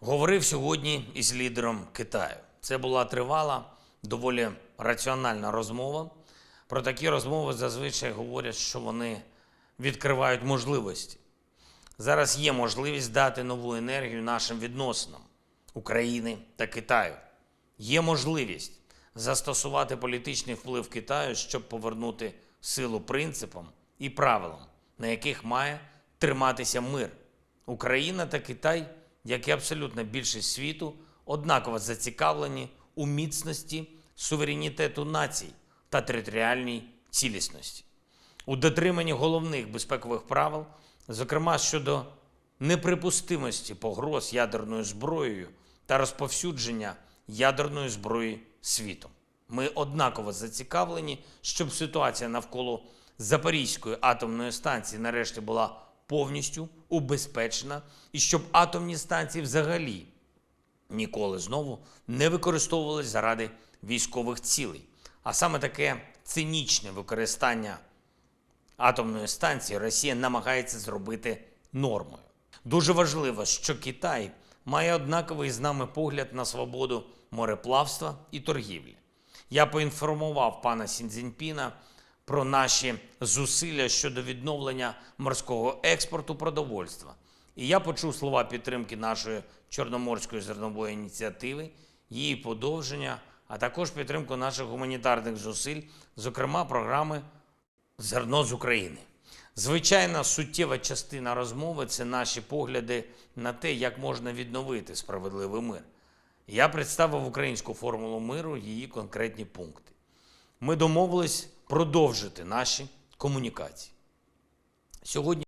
Говорив сьогодні із лідером Китаю. Це була тривала, доволі раціональна розмова. Про такі розмови зазвичай говорять, що вони відкривають можливості. Зараз є можливість дати нову енергію нашим відносинам України та Китаю. Є можливість застосувати політичний вплив Китаю, щоб повернути силу принципам і правилам, на яких має триматися мир. Україна та Китай, як і абсолютна більшість світу, однаково зацікавлені у міцності суверенітету націй та територіальній цілісності у дотриманні головних безпекових правил, зокрема щодо неприпустимості погроз ядерною зброєю та розповсюдження ядерної зброї світом. Ми однаково зацікавлені, щоб ситуація навколо Запорізької атомної станції нарешті була повністю убезпечена і щоб атомні станції взагалі ніколи знову не використовувались заради військових цілей. А саме таке цинічне використання атомної станції Росія намагається зробити нормою. Дуже важливо, що Китай має однаковий з нами погляд на свободу мореплавства і торгівлі. Я поінформував пана Сіньцзіньпіна про наші зусилля щодо відновлення морського експорту продовольства. І я почув слова підтримки нашої чорноморської зернової ініціативи, її подовження, а також підтримку наших гуманітарних зусиль, зокрема програми Зерно з України. Звичайна суттєва частина розмови це наші погляди на те, як можна відновити справедливий мир. Я представив українську формулу миру, її конкретні пункти. Ми домовились продовжити наші комунікації. Сьогодні